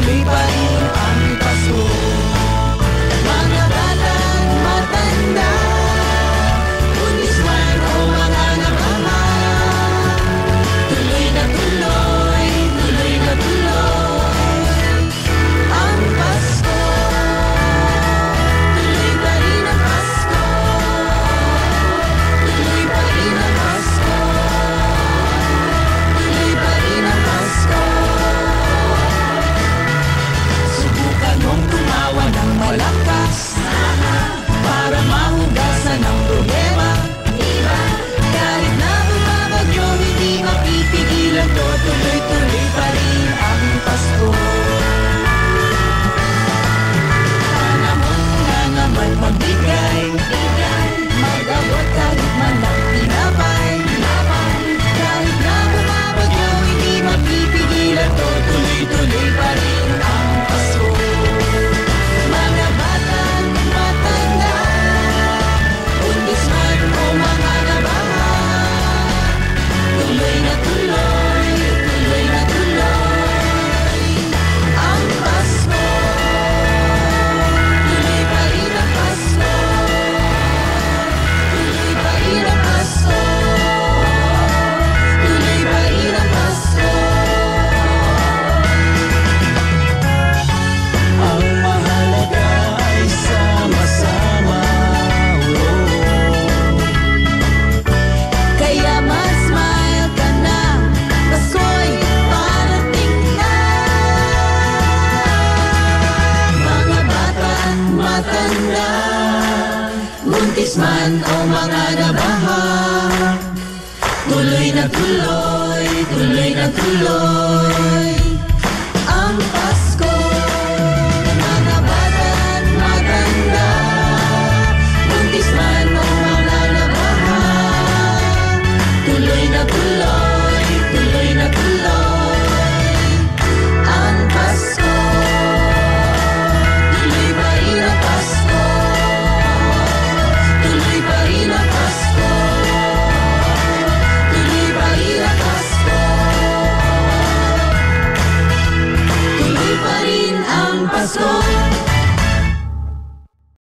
陪伴。calculate the tumatanda Buntis man o mga nabaha Tuloy na tuloy, tuloy na tuloy.